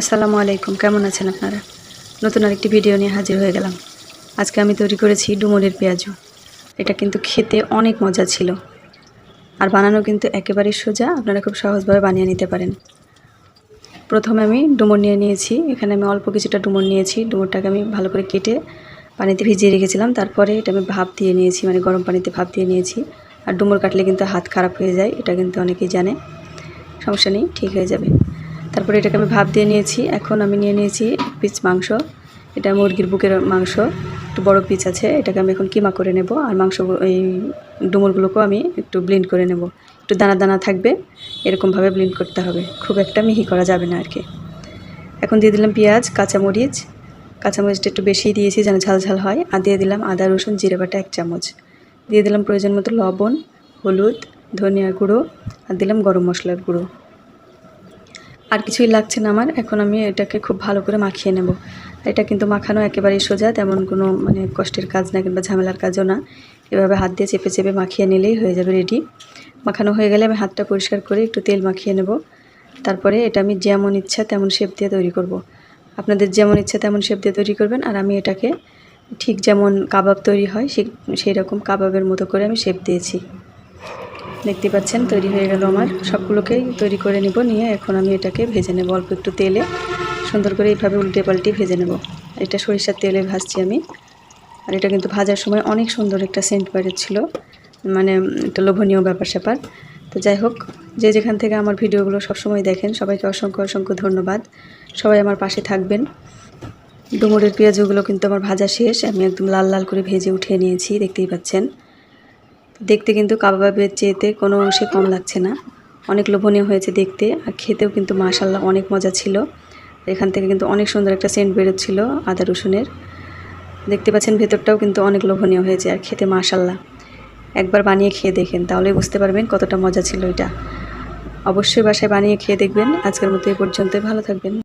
আসসালামু আলাইকুম, কেমন আছেন আপনারা? নতুন আরেকটি ভিডিও নিয়ে হাজির হয়ে গেলাম। আজকে আমি তৈরি করেছি ডুমুরের পেঁয়াজু। এটা কিন্তু খেতে অনেক মজা ছিল। আর বানানো কিন্তু একেবারেই সোজা, আপনারা খুব সহজভাবে বানিয়ে নিতে পারেন। প্রথমে আমি ডুমুর নিয়ে নিয়েছি। এখানে আমি অল্প কিছুটা ডুমুর নিয়েছি। ডুমুরটাকে আমি ভালো করে কেটে পানিতে ভিজিয়ে রেখেছিলাম। তারপরে এটা আমি ভাপ দিয়ে নিয়েছি মানে গরম পানিতে ভাপ দিয়ে নিয়েছি। আর ডুমুর কাটলে কিন্তু হাত খারাপ হয়ে যায়, এটা কিন্তু অনেকেই জানে। সমস্যা নেই, ঠিক হয়ে যাবে। তারপরে এটাকে আমি ভাপ দিয়ে নিয়েছি। এখন আমি নিয়ে নিয়েছি এক পিস মাংস। এটা মুরগির বুকের মাংস। একটু বড় পিস আছে। এটাকে আমি এখন কিমা করে নেব। আর মাংস এই ডুমুরগুলোকেও আমি একটু ব্লেন্ড করে নেব। একটু দানা দানা থাকবে। এরকমভাবে ব্লেন্ড করতে হবে। খুব একটা মিহি করা যাবে না আর কি এখন দিয়ে দিলাম পেঁয়াজ, কাঁচামরিচ। কাঁচামরিচটা একটু বেশি দিয়েছি যেন ঝাল ঝাল হয়। আর দিয়ে দিলাম আদা, রসুন, জিরে বাটা এক চামচ। দিয়ে দিলাম প্রয়োজন মতো লবণ, হলুদ ধনিয়া গুঁড়ো। আর দিলাম গরম মশলার গুঁড়ো। আর কিছুই লাগছে না আমার। এখন আমি এটাকে খুব ভালো করে মাখিয়ে নেব। এটা কিন্তু মাখানো একেবারেই সোজা, তেমন কোনো মানে কষ্টের কাজ না কিংবা ঝামেলার কাজও না। এভাবে হাত দিয়ে চেপে চেপে মাখিয়ে নিলেই হয়ে যাবে রেডি মাখানো হয়ে গেলে আমি হাতটা পরিষ্কার করে একটু তেল মাখিয়ে নেব। তারপরে এটা আমি যেমন ইচ্ছা তেমন শেপ দিয়ে তৈরি করব। আপনাদের যেমন ইচ্ছা তেমন শেপ দিয়ে তৈরি করবেন, আর আমি এটাকে ঠিক যেমন কাবাব তৈরি হয়, সেই রকম কাবাবের মতো করে আমি শেপ দিয়েছি। দেখতে পাচ্ছেন, তৈরি হয়ে গেল আমার। সবগুলোকেই তৈরি করে নিব, নিয়ে এখন আমি এটাকে ভেজে নেব অল্প একটু তেলে। সুন্দর করে এইভাবে উল্টে পাল্টে ভেজে নেব। এটা সরিষার তেলে ভাজছি আমি। আর এটা কিন্তু ভাজার সময় অনেক সুন্দর একটা সেন্ট ছিল মানে একটা লোভনীয় ব্যাপার স্যাপার। তো যাই হোক, যে যেখান থেকে আমার ভিডিওগুলো সবসময় দেখেন, সবাইকে অসংখ্য অসংখ্য ধন্যবাদ। সবাই আমার পাশে থাকবেন। ডুমুরের পেঁয়াজগুলো কিন্তু আমার ভাজা শেষ। আমি একদম লাল লাল করে ভেজে উঠিয়ে নিয়েছি, দেখতেই পাচ্ছেন। দেখতে কিন্তু কাবাবের চেয়েতে কোনো অংশে কম লাগছে না। অনেক লোভনীয় হয়েছে দেখতে আর খেতেও কিন্তু মাশাল্লাহ অনেক মজা ছিল। এখান থেকে কিন্তু অনেক সুন্দর একটা সেন্ট বেরোচ্ছিল আদা রসুনের। দেখতে পাচ্ছেন ভেতরটাও কিন্তু অনেক লোভনীয় হয়েছে আর খেতে মাশাল্লাহ একবার বানিয়ে খেয়ে দেখেন তাহলে বুঝতে পারবেন কতটা মজা ছিল এটা। অবশ্যই বাসায় বানিয়ে খেয়ে দেখবেন। আজকের মতো এই পর্যন্তই, ভালো থাকবেন।